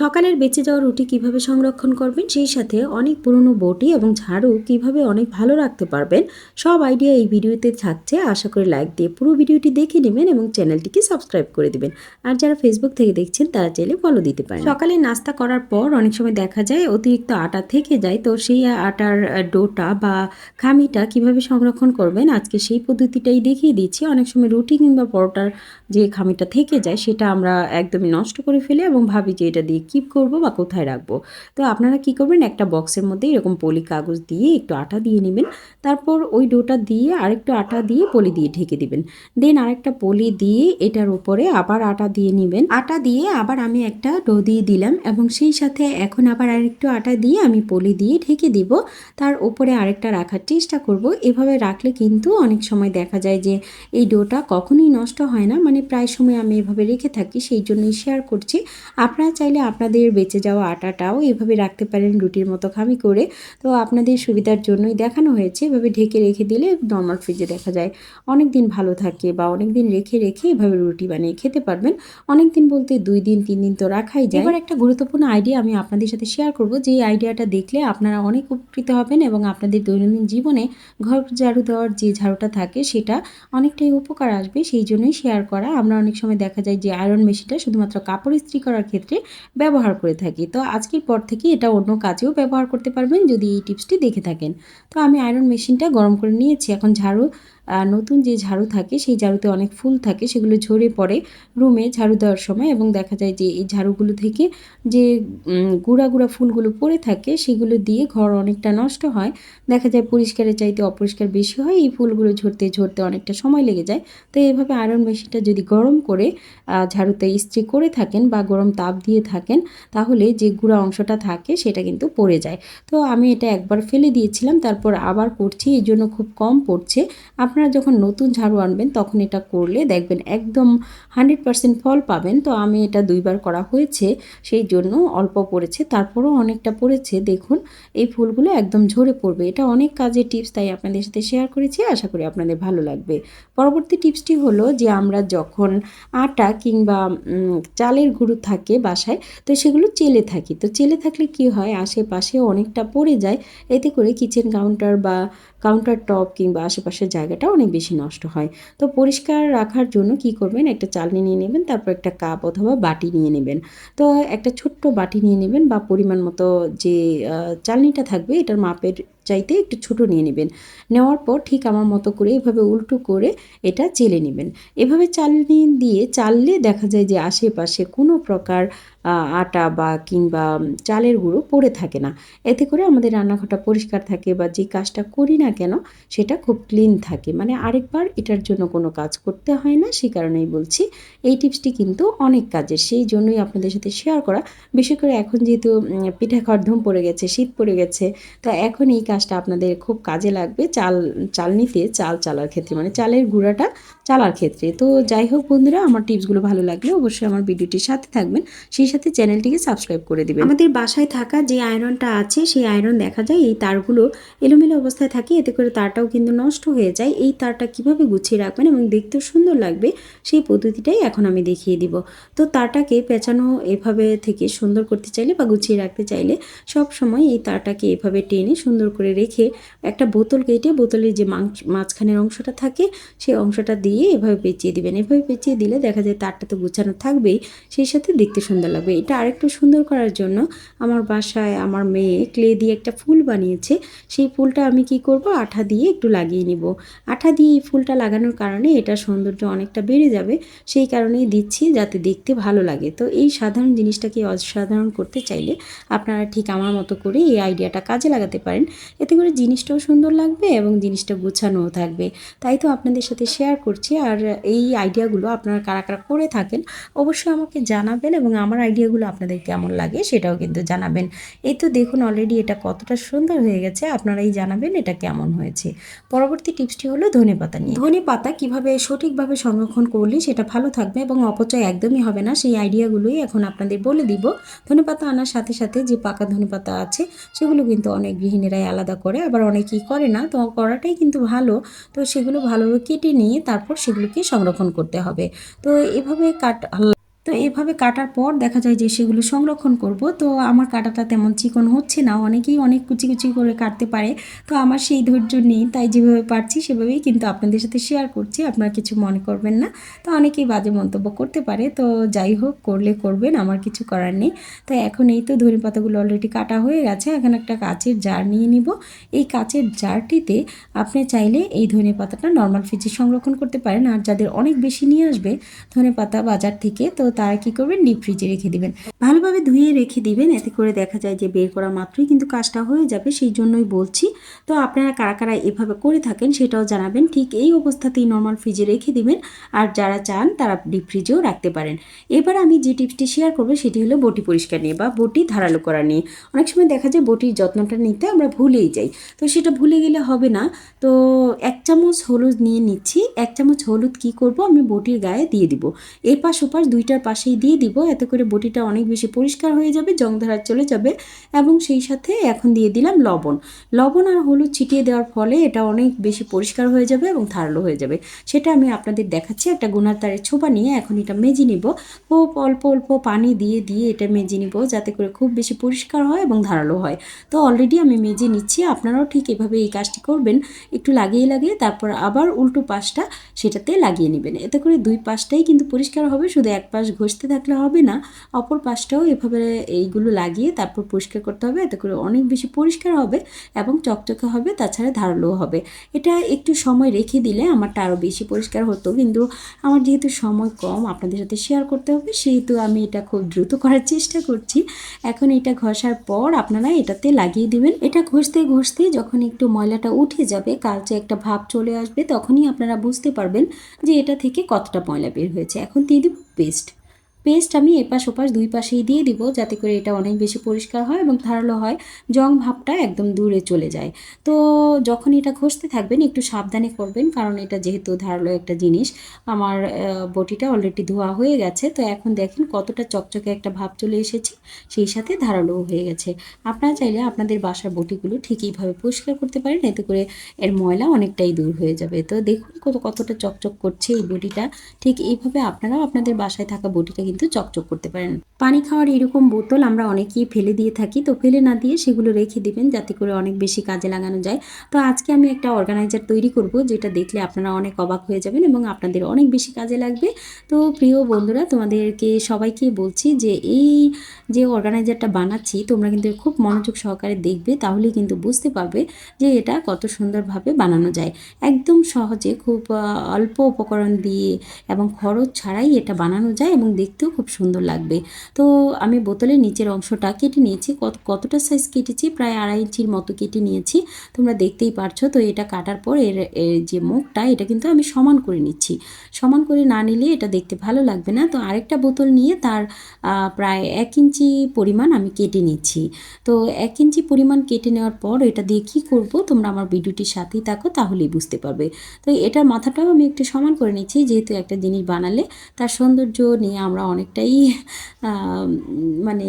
সকালের বেঁচে যাওয়া রুটি কীভাবে সংরক্ষণ করবেন, সেই সাথে অনেক পুরনো বটি এবং ঝাড়ু কীভাবে অনেক ভালো রাখতে পারবেন, সব আইডিয়া এই ভিডিওতে থাকছে। আশা করি লাইক দিয়ে পুরো ভিডিওটি দেখে নেবেন এবং চ্যানেলটিকে সাবস্ক্রাইব করে দেবেন। আর যারা ফেসবুক থেকে দেখছেন, তারা চাইলে ফলো দিতে পারেন। সকালে নাস্তা করার পর অনেক সময় দেখা যায় অতিরিক্ত আটা থেকে যায়, তো সেই আটার ডোটা বা খামিটা কীভাবে সংরক্ষণ করবেন, আজকে সেই পদ্ধতিটাই দেখিয়ে দিচ্ছি। অনেক সময় রুটি কিংবা পরোটার যে খামিটা থেকে যায়, সেটা আমরা একদমই নষ্ট করে ফেলি এবং ভাবি যে এটা দিয়ে কিপ করব বা কোথায় রাখব। তো আপনারা কি করবেন, একটা বক্সের মধ্যে এরকম পলি কাগজ দিয়ে একটু আটা দিয়ে নেবেন। তারপর ওই ডোটা দিয়ে আরেকটু আটা দিয়ে পলি দিয়ে ঢেকে দিবেন। দেন আরেকটা পলি দিয়ে এটার উপরে আবার আটা দিয়ে নেবেন। আটা দিয়ে আবার আমি একটা ডো দিয়ে দিলাম এবং সেই সাথে এখন আবার আরেকটু আটা দিয়ে আমি পলি দিয়ে ঢেকে দিব। তার উপরে আরেকটা রাখার চেষ্টা করব। এভাবে রাখলে কিন্তু অনেক সময় দেখা যায় যে এই ডোটা কখনোই নষ্ট হয় না। মানে প্রায় সময় আমি এভাবে রেখে থাকি, সেই জন্যই শেয়ার করছি। আপনারা চাইলে আপনাদের বেঁচে যাওয়া আটাটাও এভাবে রাখতে পারেন রুটির মতো খামি করে। তো আপনাদের সুবিধার জন্যই দেখানো হয়েছে, এভাবে ঢেকে রেখে দিলে নর্মাল ফ্রিজে দেখা যায়। অনেক দিন ভালো থাকে বা অনেক দিন রেখে রেখে এভাবে রুটি বানিয়ে খেতে পারবেন। অনেক দিন বলতে দুই দিন, তিন দিন তো রাখাই যায়। এবার একটা গুরুত্বপূর্ণ আইডিয়া আমি আপনাদের সাথে শেয়ার করব। যে আইডিয়াটা দেখলে আপনারা অনেক উপকৃত হবেন এবং আপনাদের দৈনন্দিন জীবনে ঘর ঝাড়ু দেওয়ার যে ঝাড়ুটা থাকে সেটা অনেকটাই উপকার আসবে। সেই জন্যই শেয়ার করা। আমরা অনেক সময় দেখা যায় যে আয়রন মেশিনটা শুধুমাত্র কাপড় ইস্ত্রি করার ক্ষেত্রে ব্যবহার করে থাকি। তো আজকের পর থেকে এটা অন্য কাজেও ব্যবহার করতে পারবেন যদি এই টিপসটি দেখে থাকেন। তো আমি আয়রন মেশিনটা গরম করে নিয়েছি। এখন ঝাড়ু নতুন যে ঝাড়ু থাকে, সেই ঝাড়ুতে অনেক ফুল থাকে, সেগুলো ঝরে পড়ে রুমে ঝাড়ু দেওয়ার সময় এবং দেখা যায় যে এই ঝাড়ুগুলো থেকে যে গুঁড়া গুঁড়া ফুলগুলো পড়ে থাকে, সেগুলো দিয়ে ঘর অনেকটা নষ্ট হয়। দেখা যায় পরিষ্কারের চাইতে অপরিষ্কার বেশি হয়, এই ফুলগুলো ঝরতে ঝরতে অনেকটা সময় লেগে যায়। তো এইভাবে আয়রন মেশিনটা যদি গরম করে ঝাড়ুতে ইস্ত্রি করে থাকেন বা গরম তাপ দিয়ে থাকেন, তাহলে যে গুঁড়া অংশটা থাকে, সেটা কিন্তু পড়ে যায়। তো আমি এটা একবার ফেলে দিয়েছিলাম, তারপর আবার করছি এই জন্য খুব কম পড়ছে। আপনারা যখন নতুন ঝাড়ু আনবেন, তখন এটা করলে দেখবেন একদম হান্ড্রেড পার্সেন্ট ফল পাবেন। তো আমি এটা দুইবার করা হয়েছে, সেই জন্য অল্প পড়েছে, তারপরও অনেকটা পড়েছে। দেখুন, এই ফুলগুলো একদম ঝরে পড়বে। এটা অনেক কাজে টিপস, তাই আপনাদের সাথে শেয়ার করেছি, আশা করি আপনাদের ভালো লাগবে। পরবর্তী টিপসটি হলো যে, আমরা যখন আটা কিংবা চালের গুঁড়ো থাকে বাসায়, তো সেগুলো চেলে থাকি। তো চেলে থাকলে কি হয় আশেপাশে অনেকটা পড়ে যায়। এতে করে কিচেন কাউন্টার বা কাউন্টার টপ কিংবা আশেপাশের জায়গাটা অনেক বেশি নষ্ট হয়। তো পরিষ্কার রাখার জন্য কি করবেন? একটা চালনি নিয়ে নেবেন, তারপর একটা কাপ অথবা বাটি নিয়ে নেবেন। তো একটা ছোট্ট বাটি নিয়ে নেবেন বা পরিমাণ মতো যে চালনিটা থাকবে এটার মাপের চাইতে একটু ছোট নিয়ে নেবেন। নেওয়ার পর ঠিক আমার মতো করে এভাবে উল্টো করে এটা চেলে নেবেন। এভাবে চালনি দিয়ে চাললে দেখা যায় যে আশেপাশে কোনো প্রকার আটা বা কিংবা চালের গুঁড়ো পড়ে থাকে না। এতে করে আমাদের রান্নাঘরটা পরিষ্কার থাকে বা যে কাজটা করি না কেন, সেটা খুব ক্লিন থাকে। মানে আরেকবার এটার জন্য কোনো কাজ করতে হয় না, সেই কারণেই বলছি। এই টিপসটি কিন্তু অনেক কাজের, সেই জন্যই আপনাদের সাথে শেয়ার করা। বিশেষ করে এখন যেহেতু পিঠা খাওয়ার পড়ে গেছে, শীত পড়ে গেছে, তো এখন এই কাজটা আপনাদের খুব কাজে লাগবে চাল চালনিতে চাল চালার ক্ষেত্রে মানে চালের গুঁড়াটা চালার ক্ষেত্রে। তো যাই হোক বন্ধুরা, আমার টিপসগুলো ভালো লাগলে অবশ্যই আমার ভিডিওটির সাথে থাকবেন। সেই সাথে চ্যানেলটিকে সাবস্ক্রাইব করে দিবেন। আমাদের বাসায় থাকা যে আয়রনটা আছে, সেই আয়রন দেখা যায়। এই তারগুলো এলোমেলো অবস্থায় থাকে, এতে করে তারটাও কিন্তু নষ্ট হয়ে যায়। এই তারটা কীভাবে গুছিয়ে রাখবেন এবং দেখতেও সুন্দর লাগবে, সেই পদ্ধতিটাই এখন আমি দেখিয়ে দিব। তো তারটাকে পেঁচানো এভাবে থেকে সুন্দর করতে চাইলে বা গুছিয়ে রাখতে চাইলে সব সময় এই তারটাকে এভাবে টেনে সুন্দর করে রেখে একটা বোতল কেটে বোতলের যে মাঝখানের অংশটা থাকে, সেই অংশটা দিয়ে এভাবে পেঁচিয়ে দিবেন। এভাবে পেঁচিয়ে দিলে দেখা যায় তারটা তো গুছানো থাকবেই, সেই সাথে দেখতে সুন্দর লাগবে। এটা আরেকটু সুন্দর করার জন্য আমার বাসায় আমার মেয়ে ক্লে দিয়ে একটা ফুল বানিয়েছে। সেই ফুলটা আমি কি করব? আঠা দিয়ে একটু লাগিয়ে নিব। আঠা দিয়ে এই ফুলটা লাগানোর কারণে এটা সৌন্দর্য অনেকটা বেড়ে যাবে। সেই কারণেই দিচ্ছি যাতে দেখতে ভালো লাগে। তো এই সাধারণ জিনিসটাকে অসাধারণ করতে চাইলে আপনারা ঠিক আমার মতো করে এই আইডিয়াটা কাজে লাগাতে পারেন। এতে করে জিনিসটাও সুন্দর লাগবে এবং জিনিসটা গোছানোও থাকবে। তাই তো আপনাদের সাথে শেয়ার করছি। আর এই আইডিয়াগুলো আপনারা কারা কারা করে থাকেন অবশ্যই আমাকে জানাবেন এবং আমার আইডিয়াগুলো আপনাদের কেমন লাগে সেটাও কিন্তু জানাবেন। এই তো দেখুন অলরেডি এটা কতটা সুন্দর হয়ে গেছে, আপনারাই জানাবেন এটা কেমন হয়েছে। পরবর্তী টিপসটি হলো ধনে পাতা নিয়ে। ধনে পাতা কীভাবে সঠিকভাবে সংরক্ষণ করলে সেটা ভালো থাকবে এবং অপচয় একদমই হবে না, সেই আইডিয়াগুলোই এখন আপনাদের বলে দিব। ধনে পাতা আনার সাথে সাথে যে পাকা ধনে পাতা আছে, সেগুলো কিন্তু অনেক গৃহিণীরাই আলাদা করে, আবার অনেকেই করে না, তো করাটাই কিন্তু ভালো। তো সেগুলো ভালোভাবে কেটে নিয়ে তারপর সেগুলোকে সংরক্ষণ করতে হবে। তো এভাবে কাট তো এভাবে কাটার পর দেখা যায় যে সেগুলো সংরক্ষণ করব। তো আমার কাটাটা তেমন চিকন হচ্ছে না, অনেকেই অনেক কুচি কুচি করে কাটতে পারে। তো আমার সেই ধৈর্য নেই, তাই যেভাবে পারছি সেভাবেই কিন্তু আপনাদের সাথে শেয়ার করছি, আপনারা কিছু মনে করবেন না। তো অনেকেই বাজে মন্তব্য করতে পারে, তো যাই হোক, করলে করবেন, আমার কিছু করার নেই। তো এখন এই তো ধনে পাতাগুলো অলরেডি কাটা হয়ে গেছে, এখন একটা কাচের জার নিয়ে নিব। এই কাচের জারটিতে আপনি চাইলে এই ধনে পাতাটা নর্মাল ফ্রিজে সংরক্ষণ করতে পারেন। আর যাদের অনেক বেশি নিয়ে আসবে ধনে পাতা বাজার থেকে, তো তারা কি করবেন ডিপ ফ্রিজে রেখে দিবেন। ভালোভাবে ধুয়ে রেখে দিবেন। এতে করে দেখা যায় যে বের করা মাত্রই কিন্তু কাজটা হয়ে যাবে। সেই জন্যই বলছি। তো আপনারা কারা কারা এভাবে করে থাকেন সেটাও জানাবেন। ঠিক এই অবস্থাতেই নর্মাল ফ্রিজে রেখে দিবেন। আর যারা চান তারা ডিপ ফ্রিজেও রাখতে পারেন। এবার আমি যে টিপসটি শেয়ার করব সেটি হলো বটি পরিষ্কার নিয়ে বা বটি ধারালো করা নিয়ে। অনেক সময় দেখা যায় বটির যত্নটা নিতে আমরা ভুলেই যাই। তো সেটা ভুলে গেলে হবে না। তো এক চামচ হলুদ নিয়ে নিচ্ছি। এক চামচ হলুদ কি করব? আমি বটির গায়ে দিয়ে দিব। এপাশ ওপাশ দুইটার পাশেই দিয়ে দিব। এতে করে বটিটা অনেক বেশি পরিষ্কার হয়ে যাবে জং ধরা চলে যাবে এবং সেই সাথে এখন দিয়ে দিলাম লবণ। লবণ আর হলুদ ছিটিয়ে দেওয়ার ফলে এটা অনেক বেশি পরিষ্কার হয়ে যাবে এবং ধারালো হয়ে যাবে। সেটা আমি আপনাদের দেখাচ্ছি। একটা গুনার তারের ছোপা নিয়ে এখন এটা মেজে নিব। খুব অল্প অল্প পানি দিয়ে দিয়ে এটা মেজে নিব যাতে করে খুব বেশি পরিষ্কার হয় এবং ধারালো হয়। তো অলরেডি আমি মেজে নিচ্ছি। আপনারাও ঠিক এভাবে এই কাজটি করবেন। একটু লাগিয়ে লাগিয়ে তারপর আবার উল্টো পাশটা সেটাতে লাগিয়ে নেবেন। এতে করে দুই পাশটাই কিন্তু পরিষ্কার হবে। শুধু এক পাশ ঘষতে থাকলে হবে না। অপর পাশটাও এভাবে এইগুলো লাগিয়ে তারপর পরিষ্কার করতে হবে। এতে করে অনেক বেশি পরিষ্কার হবে এবং চকচকে হবে, তাছাড়া ধারালো হবে। এটা একটু সময় রেখে দিলে আমারটা আরও বেশি পরিষ্কার হতো। কিন্তু আমার যেহেতু সময় কম, আপনাদের সাথে শেয়ার করতে হবে, সেহেতু আমি এটা খুব দ্রুত করার চেষ্টা করছি। এখন এটা ঘষার পর আপনারা এটাতে লাগিয়ে দিবেন। এটা ঘষতে ঘষতে যখন একটু ময়লাটা উঠে যাবে, কালচে একটা ভাব চলে আসবে, তখনই আপনারা বুঝতে পারবেন যে এটা থেকে কতটা ময়লা বের হয়েছে। এখন দিয়ে দিব পেস্ট পেস্ট আমি এপাশ ওপাশ দুই পাশেই দিয়ে দিব যাতে করে এটা অনেক বেশি পরিষ্কার হয় এবং ধারালো হয়। জং ভাবটা একদম দূরে চলে যায়। তো যখন এটা ঘষতে থাকবেন, একটু সাবধানে করবেন কারণ এটা যেহেতু ধারালো একটা জিনিস। আমার বটিটা অলরেডি ধোয়া হয়ে গেছে। তো এখন দেখেন কতটা চকচকে একটা ভাব চলে এসেছে। সেই সাথে ধারালোও হয়ে গেছে। আপনারা চাইলে আপনাদের বাসার বটিগুলো ঠিক এইভাবে পরিষ্কার করতে পারেন। এতে করে এর ময়লা অনেকটাই দূর হয়ে যাবে। তো দেখুন কত, কতটা চকচক করছে এই বটিটা। ঠিক এইভাবে আপনারাও আপনাদের বাসায় থাকা বটিটা কিন্তু চকচক করতে পারেন। পানি খাওয়ার এরকম বোতল আমরা অনেকেই ফেলে দিয়ে থাকি, তো ফেলে না দিয়ে সেগুলো রেখে দিবেন যাতে করে অনেক বেশি কাজে লাগানো যায়। তো আজকে আমি একটা অর্গানাইজার তৈরি করব, যেটা দেখলে আপনারা অনেক অবাক হয়ে যাবেন এবং আপনাদের অনেক বেশি কাজে লাগবে। তো প্রিয় বন্ধুরা, তোমাদেরকে সবাইকে বলছি যে এই যে অর্গানাইজারটা বানাচ্ছি, তোমরা কিন্তু খুব মনোযোগ সহকারে দেখবে, তাহলেই কিন্তু বুঝতে পারবে যে এটা কত সুন্দরভাবে বানানো যায়। একদম সহজে খুব অল্প উপকরণ দিয়ে এবং খরচ ছাড়াই এটা বানানো যায় এবং দেখতেও খুব সুন্দর লাগবে। তো আমি বোতলের নিচের অংশটা কেটে নিয়েছি, কত, কতটা সাইজ কেটেছি? প্রায় আড়াই ইঞ্চির মতো কেটে নিয়েছি। তোমরা দেখতেই পারছ, তো এটা কাটার পর এর যে মুখটা, এটা কিন্তু আমি সমান করে নিচ্ছি। সমান করে না নিলে এটা দেখতে ভালো লাগবে না। তো আরেকটা বোতল নিয়ে তার প্রায় এক ইঞ্চি পরিমাণ আমি কেটে নিচ্ছি। তো এক ইঞ্চি পরিমাণ কেটে নেওয়ার পর এটা দিয়ে কী করব? তোমরা আমার ভিডিওটির সাথেই থাকো, তাহলেই বুঝতে পারবে। তো এটার মাথাটাও আমি একটু সমান করে নিচ্ছি, যেহেতু একটা জিনিস বানালে তার সৌন্দর্য নিয়ে আমরা অনেকটাই মানে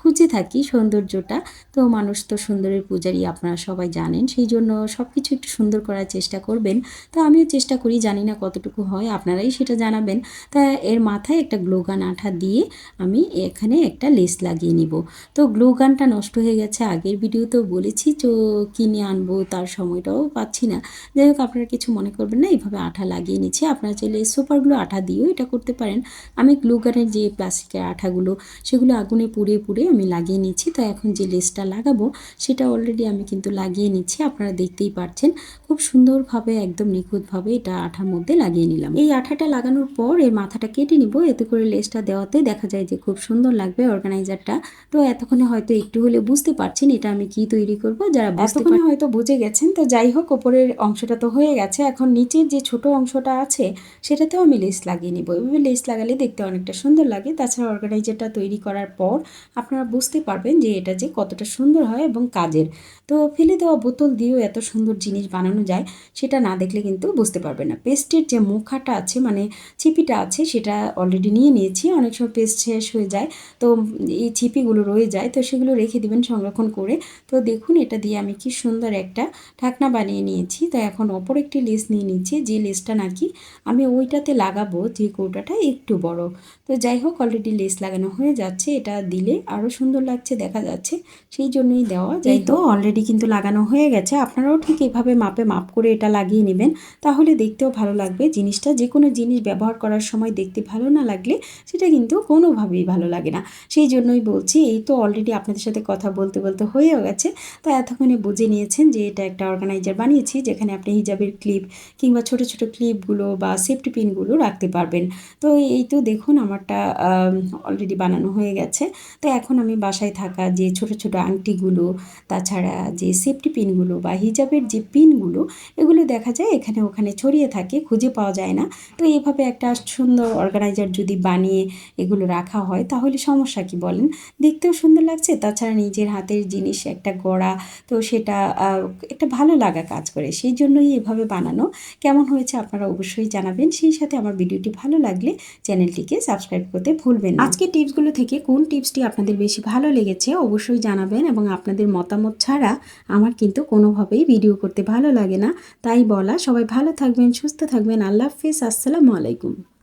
খুঁজে থাকি সৌন্দর্যটা। তো মানুষ তো সুন্দরের পূজারই আপনারা সবাই জানেন, সেই জন্য সব কিছু একটু সুন্দর করার চেষ্টা করবেন। তো আমিও চেষ্টা করি, জানি না কতটুকু হয়, আপনারাই সেটা জানাবেন। তা এর মাথায় একটা গ্লোগান আঠা দিয়ে আমি এখানে একটা লেস লাগিয়ে নিব। তো গ্লোগানটা নষ্ট হয়ে গেছে, আগের ভিডিওতেও বলেছি, তো কিনে আনব, তার সময়টাও পাচ্ছি না। যাই হোক, আপনারা কিছু মনে করবেন না, এইভাবে আঠা লাগিয়ে নিচ্ছি। আপনারা চাইলে সুপারগুলো আঠা দিয়েও এটা করতে পারেন। আমি গ্লুগানের যে প্লাস্টিকের আঠাগুলো সেগুলো আগুনে পুড়ে পুড়ে আমি লাগিয়ে নিচ্ছি। তো এখন যে লেসটা লাগাবো সেটা অলরেডি আমি কিন্তু লাগিয়ে নিচ্ছি। আপনারা দেখতেই পাচ্ছেন খুব সুন্দরভাবে একদম নিখুঁতভাবে এটা আঠার মধ্যে লাগিয়ে নিলাম। এই আঠাটা লাগানোর পর এর মাথাটা কেটে নিব। এতে করে লেসটা দেওয়াতে দেখা যায় যে খুব সুন্দর লাগবে অর্গানাইজারটা তো এতক্ষণে হয়তো একটু হলে বুঝতে পারছেন এটা আমি কি তৈরি করব। যারা এতক্ষণে হয়তো বুঝে গেছেন। তো যাই হোক ওপরের অংশটা তো হয়ে গেছে। এখন নিচের যে ছোট অংশটা আছে সেটাতেও আমি লেস লাগিয়ে নিব। এভাবে লেস লাগালে দেখতে অনেকটা সুন্দর লাগে। তাছাড়া অর্গানাইজারটা তৈরি করার পর আপনারা বুঝতে পারবেন যে এটা যে কতটা সুন্দর হয় এবং কাজের। তো ফেলে দেওয়া বোতল দিয়েও এত সুন্দর জিনিস বানানো যায়, সেটা না দেখলে কিন্তু বুঝতে পারবেন না। পেস্টের যে মুখাটা আছে মানে ছিপিটা আছে, সেটা অলরেডি নিয়ে নিয়েছি। অনেক সময় পেস্ট শেষ হয়ে যায়, তো এই ছিপিগুলো রয়ে যায়, তো সেগুলো রেখে দিবেন সংরক্ষণ করে। তো দেখুন, এটা দিয়ে আমি কি সুন্দর একটা ঢাকনা বানিয়ে নিয়েছি। তো এখন অপর একটি লেস নিয়ে নিচ্ছি। যে লেসটা নাকি আমি ওইটাতে লাগাবো, যে কৌটাটা একটু বড়। তো যাই হোক অলরেডি লেস লাগানো হয়ে যাচ্ছে। এটা দিলে আরও সুন্দর লাগছে দেখা যাচ্ছে। সেই জন্যই দেওয়া যাই তো অলরেডি কিন্তু লাগানো হয়ে গেছে। আপনারাও ঠিক এভাবে মাপে মাপ করে এটা লাগিয়ে নেবেন। তাহলে দেখতেও ভালো লাগবে। জিনিসটা যে কোনো জিনিস ব্যবহার করার সময় দেখতে ভালো না লাগলে সেটা কিন্তু কোনোভাবেই ভালো লাগে না। সেই জন্যই বলছি এই তো অলরেডি আপনাদের সাথে কথা বলতে বলতে হয়েও গেছে। তো এতক্ষণে বুঝে নিয়েছেন যে এটা একটা অর্গানাইজার বানিয়েছি যেখানে আপনি হিজাবের ক্লিপ কিংবা ছোট ছোট ক্লিপগুলো বা সেফটি পিনগুলো রাখতে পারবেন। তো এই তো দেখুন আমারটা অলরেডি বানানো হয়ে গেছে। তো এখন আমি বাসায় থাকা যে ছোট ছোট আংটিগুলো, তাছাড়া যে সেফটি পিনগুলো বা হিজাবের যে পিনগুলো এগুলো দেখা যায় এখানে ওখানে ছড়িয়ে থাকে, খুঁজে পাওয়া যায় না। তো এইভাবে একটা সুন্দর অর্গানাইজার যদি বানিয়ে এগুলো রাখা হয়, তাহলে সমস্যা কি বলেন? দেখতেও সুন্দর লাগছে, তাছাড়া নিজের হাতের জিনিস, একটা গড়া, তো সেটা একটা ভালো লাগা কাজ করে। সেই জন্যই এভাবে বানানো। কেমন হয়েছে আপনারা অবশ্যই জানাবেন। সেই সাথে আমার ভিডিওটি ভালো লাগলে চ্যানেলটিকে সাবস্ক্রাইব করতে ভুলবেন না। আজকে টিপসগুলো থেকে কোন টিপসটি আপনাদের বেশি ভালো লেগেছে অবশ্যই জানাবেন এবং আপনাদের মতামত ছাড়া আমার কিন্তু কোনোভাবেই ভিডিও করতে ভালো লাগে না। তাই বলা, সবাই ভালো থাকবেন, সুস্থ থাকবেন। আল্লাহ হাফিজ, আসসালামু আলাইকুম।